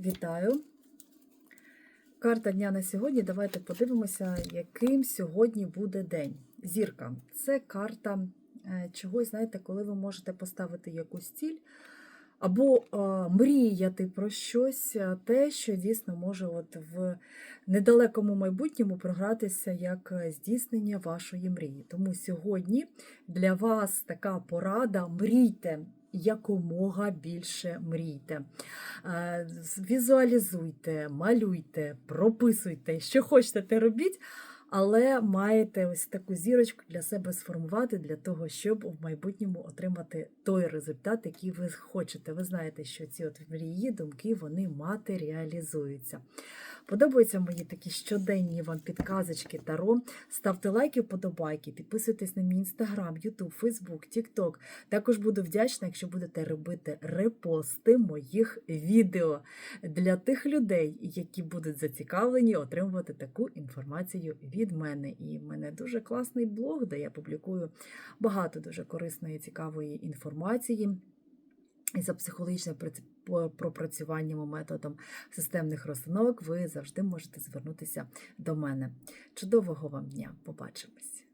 Вітаю! Карта дня на сьогодні. Давайте подивимося, яким сьогодні буде день. Зірка це карта е, чогось, знаєте, коли ви можете поставити якусь ціль, або е, мріяти про щось, е, те, що дійсно може от в недалекому майбутньому програтися як здійснення вашої мрії. Тому сьогодні для вас така порада: мрійте. Якомога більше мрійте. Е, Візуалізуйте, малюйте, прописуйте, що хочете, те робіть, але маєте ось таку зірочку для себе сформувати для того, щоб в майбутньому отримати той результат, який ви хочете. Ви знаєте, що ці от мрії, думки вони матеріалізуються. Подобаються мої такі щоденні вам підказочки Таро. Ставте лайки, вподобайки, підписуйтесь на мій інстаграм, Ютуб, Фейсбук, Тікток. Також буду вдячна, якщо будете робити репости моїх відео для тих людей, які будуть зацікавлені отримувати таку інформацію від мене. І в мене дуже класний блог, де я публікую багато дуже корисної, цікавої інформації. І за психологічне пропрацюванням методом системних розстановок ви завжди можете звернутися до мене. Чудового вам дня! Побачимось!